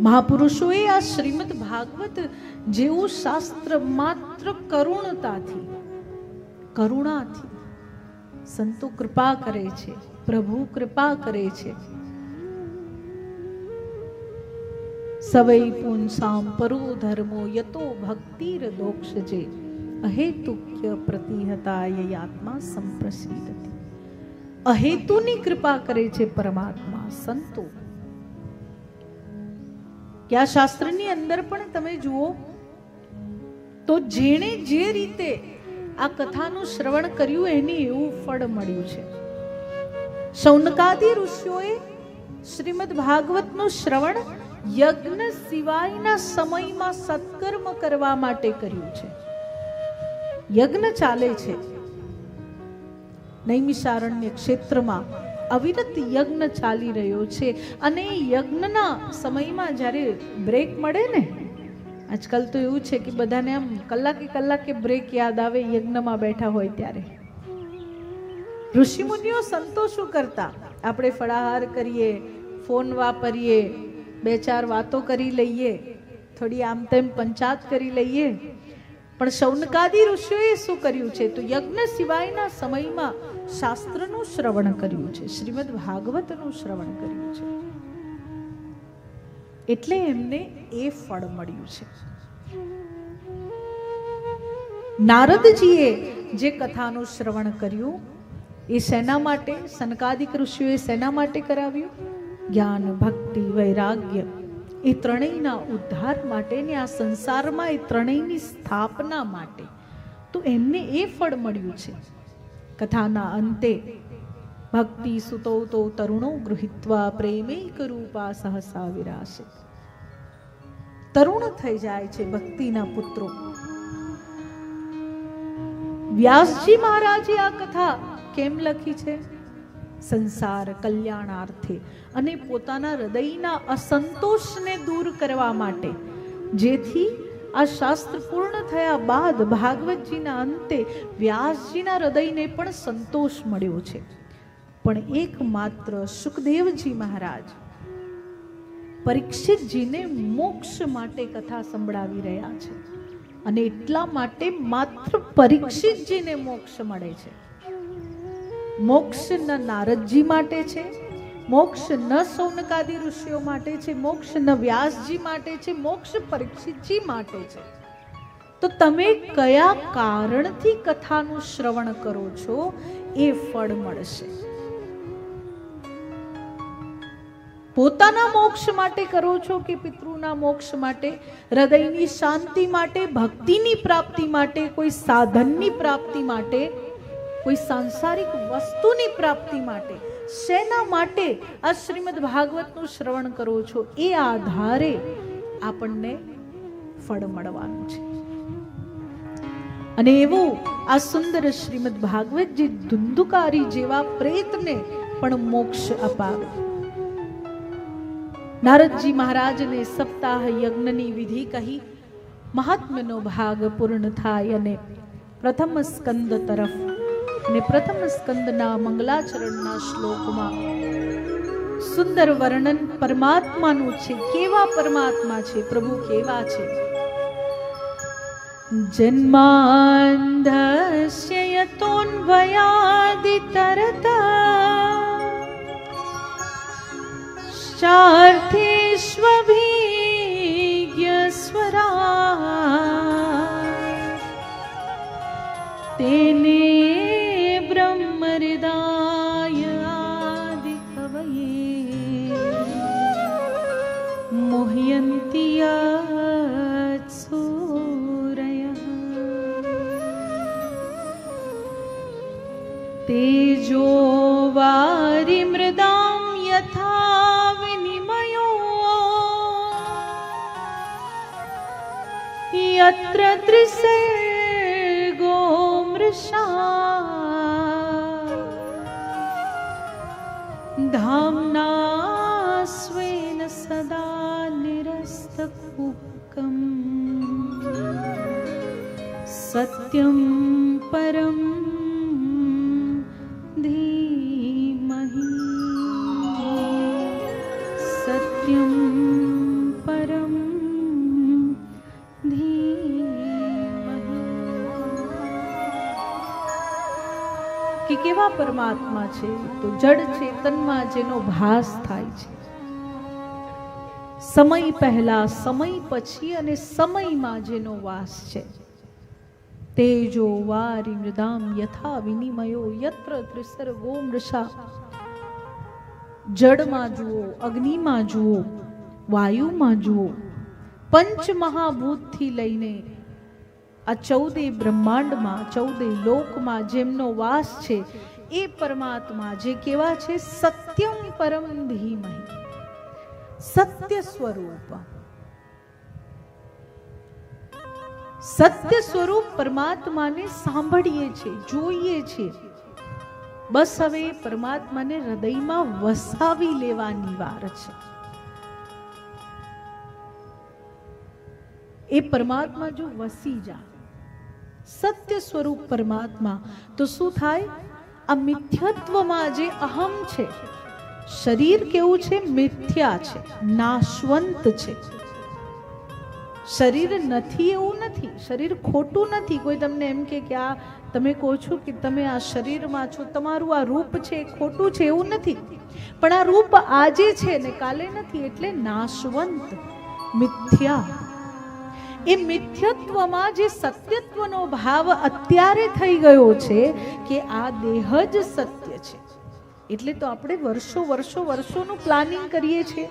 મહાપુરુષોએ આ શ્રીમદ ભાગવત જેવું શાસ્ત્ર માત્ર કરુણતાથી, કરુણાથી સંતો કૃપા કરે છે, પ્રભુ કૃપા કરે છે. સવૈ પુંસામ પરો ધર્મો યતો ભક્તિર દોક્ષજે, અહેતુક્ય પ્રતિહતાય આત્મા સંપ્રસિદ્ધતી અહેતુની કૃપા કરે છે પરમાત્મા, સંતો કે આ શાસ્ત્રની અંદર પણ તમે જુઓ, તો જેણે જે રીતે આ કથાનું શ્રવણ કર્યું, એને એવું ફળ મળ્યું છે. શૌનકાદી ઋષિઓએ શ્રીમદ ભાગવતનું શ્રવણ યજ્ઞ સિવાયના સમયમાં સત્કર્મ કરવા માટે કર્યું છે. યજ્ઞ ચાલે છે. નૈમિષારણ્ય ક્ષેત્રમાં અવિરત યજ્ઞ ચાલી રહ્યો છે. અને એ યજ્ઞના સમયમાં જ્યારે બ્રેક મળે ને, આજકાલ તો એવું છે કે બધાને આમ કલાકે કલાકે બ્રેક યાદ આવે યજ્ઞમાં બેઠા હોય ત્યારે. ઋષિમુનિઓ સંતો શું કરતા. આપણે ફળાહાર કરીએ, ફોન વાપરીએ, બે ચાર વાતો કરી લઈએ, થોડી આમ તેમ પંચાત કરી લઈએ. પણ શૌનકાદી ઋષિઓએ શું કર્યું છે? તો યજ્ઞ સિવાયના સમયમાં શાસ્ત્રનું શ્રવણ કર્યું છે. શ્રીમદ ભાગવતનું શ્રવણ કર્યું છે. એટલે એમને એ ફળ મળ્યું છે. નારદજીએ જે કથાનું શ્રવણ કર્યું, એ શેના માટે? સનકાદિક ઋષિઓએ શેના માટે કરાવ્યું? જ્ઞાન, ભક્તિ, વૈરાગ્ય. એ ત્રણેયના ઉદ્ધાર માટે ને આ સંસારમાં એ ત્રણેયની સ્થાપના માટે. તો એમને એ ફળ મળ્યું છે. કથાના અંતે, ભક્તિ સુતો તો તરુણો ગૃહિત્વા પ્રેમૈક રૂપા સહસા વિરાશે. તરુણ થઈ જાય છે ભક્તિના પુત્રો. વ્યાસજી મહારાજે આ કથા કેમ લખી છે? સંસાર કલ્યાણાર્થે અને પોતાના હૃદયના અસંતોષને દૂર કરવા માટે. જેથી આ શાસ્ત્ર પૂર્ણ થયા બાદ ભાગવતજીના અંતે વ્યાસજીના હૃદયને પણ સંતોષ મળ્યો છે. પણ એકમાત્ર સુખદેવજી મહારાજ પરીક્ષિતજીને મોક્ષ માટે કથા સંભળાવી રહ્યા છે. અને એટલા માટે માત્ર પરીક્ષિતજીને મોક્ષ મળે છે. મોક્ષ ન નારદજી માટે છે, મોક્ષ ન સૌનકાદી ઋષિઓ માટે છે, મોક્ષ ન વ્યાસજી માટે છે, મોક્ષ પરીક્ષિતજી માટે છે. તો તમે કયા કારણથી કથાનું શ્રવણ કરો છો? એ ફળ મળશે. પોતાના મોક્ષ માટે કરો છો કે પિતૃના મોક્ષ માટે? હૃદયની શાંતિ માટે, ભક્તિની પ્રાપ્તિ માટે, કોઈ સાધનની પ્રાપ્તિ માટે? કોઈ સાંસારિક વસ્તુની પ્રાપ્તિ માટે. શેના માટે આ શ્રીમદ ભાગવતનું શ્રવણ કરો છો? એ આધારે આપણને ફળ મળવાનું છે. અને એવું આ સુંદર શ્રીમદ ભાગવત જે ધુંધુકારી જેવા પ્રેતને પણ મોક્ષ અપાવે. નારદજી મહારાજને સપ્તાહ યજ્ઞની વિધિ કહી મહાત્મ્યનો ભાગ પૂર્ણ થાય અને પ્રથમ સ્કંદ તરફ અને પ્રથમ સ્કંદના મંગલાચરણના શ્લોકમાં સુંદર વર્ણન પરમાત્માનું છે કેવા પરમાત્મા છે પ્રભુ કેવા છે જન્માંધસ્ય યતોન્વયાદિતરતા ચાર્થેષ્વભીજ્ઞસ્વરા तेजो वारिमृदां यथा विनिमयो। यत्र त्रिसर्गो मृषा। धाम्ना स्वेन सदा निरस्तकुकम् सत्यं परम् કેવા પરમાત્મા છે? તો જડ ચેતનમાં જેનો ભાસ થાય છે. સમય પહેલા, સમય પછી અને સમયમાં જેનો વાસ છે. તેજો વારી મૃદામ યથા વિનિમયો યત્ર ત્રિસર્ગો મૃષા. જળમાં જુઓ, અગ્નિમાં જુઓ, વાયુમાં જુઓ પંચ મહાભૂતથી લઈને આ ચૌદે બ્રહ્માંડમાં, ચૌદે લોકમાં જેમનો વાસ છે, એ પરમાત્મા જે કેવા છે, સત્યમ પરમ ધીમહિ. સત્ય સ્વરૂપ. સત્ય સ્વરૂપ પરમાત્માને સાંભળીએ છીએ જોઈએ છીએ બસ હવે પરમાત્માને હૃદયમાં વસાવી લેવાની વાર છે. એ પરમાત્મા જો વસી જાય સત્ય સ્વરૂપ પરમાત્મા. તો શું થાય? આ મિથ્યત્વમાં જે અહમ છે, શરીર કેવું છે? મિથ્યા છે, નાશવંત છે. શરીર નથી એવું નથી, શરીર ખોટું નથી. કોઈ તમને એમ કે આ, તમે કહો છો કે તમે આ શરીરમાં છો, તમારું આ રૂપ છે ખોટું છે, એવું નથી. પણ આ રૂપ આજે છે ને કાલે નથી, એટલે નાશવંત, મિથ્યા. એ મિથ્યત્વમાં જે સત્યત્વનો ભાવ અત્યારે થઈ ગયો છે કે આ દેહ જ સત્ય છે. એટલે તો આપણે વર્ષો વર્ષો વર્ષોનું પ્લાનિંગ કરીએ છીએ.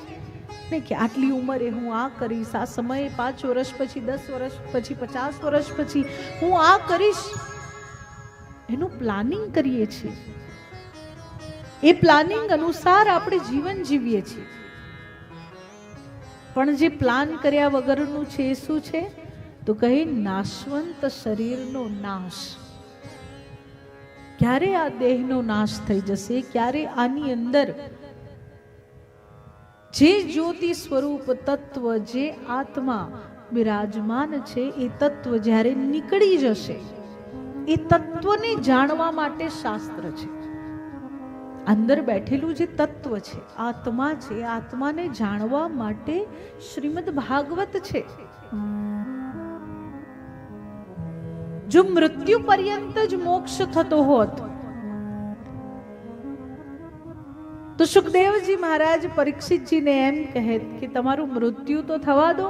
ને કે આટલી ઉંમરે હું આ કરીશ, આ સમયે પાંચ વર્ષ પછી, દસ વર્ષ પછી, પચાસ વર્ષ પછી હું આ કરીશ. એનું પ્લાનિંગ કરીએ છીએ. એ પ્લાનિંગ અનુસાર આપણે જીવન જીવીએ છીએ. પણ જે પ્લાન કર્યા વગરનું છે શું છે? તો કહે, નાશવંત શરીરનો નાશ. ક્યારે આ દેહનો નાશ થઈ જશે? ક્યારે આની અંદર જે જ્યોતિ સ્વરૂપ તત્વ, જે આત્મા બિરાજમાન છે, એ તત્વ જ્યારે નીકળી જશે, એ તત્વને જાણવા માટે શાસ્ત્ર છે. અંદર બેઠેલું જે તત્વ છે, આત્મા છે, આત્માને જાણવા માટે શ્રીમદ ભાગવત છે. જો મૃત્યુ પર્યંત જ મોક્ષ થતો હોત, તો સુખદેવજી મહારાજ પરીક્ષિતજીને એમ કહે કે તમારું મૃત્યુ તો થવા દો,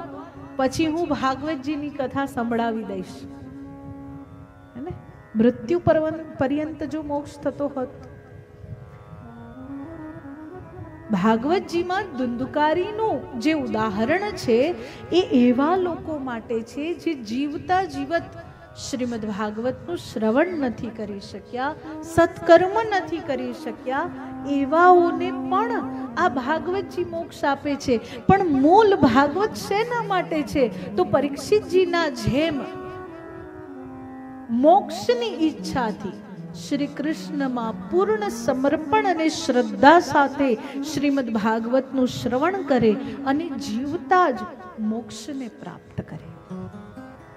પછી હું ભાગવતજીની કથા સંભળાવી દઈશ. હે ને? મૃત્યુ પર્યંત જો મોક્ષ થતો હોત ભાગવતજીમાં દુંદુકારીનું જે ઉદાહરણ છે, એ એવા લોકો માટે છે જે જીવતા જીવત શ્રીમદ ભાગવતનું શ્રવણ નથી કરી શક્યા, સત્કર્મ નથી કરી શક્યા, એવાઓને પણ આ ભાગવતજી મોક્ષ આપે છે. પણ મૂળ ભાગવત શેના માટે છે? તો પરીક્ષિતજીના જેમ મોક્ષની ઈચ્છાથી. શ્રી કૃષ્ણમાં પૂર્ણ સમર્પણ અને શ્રદ્ધા સાથે શ્રીમદ ભાગવતનું શ્રવણ કરે અને જીવતા જ મોક્ષને પ્રાપ્ત કરે.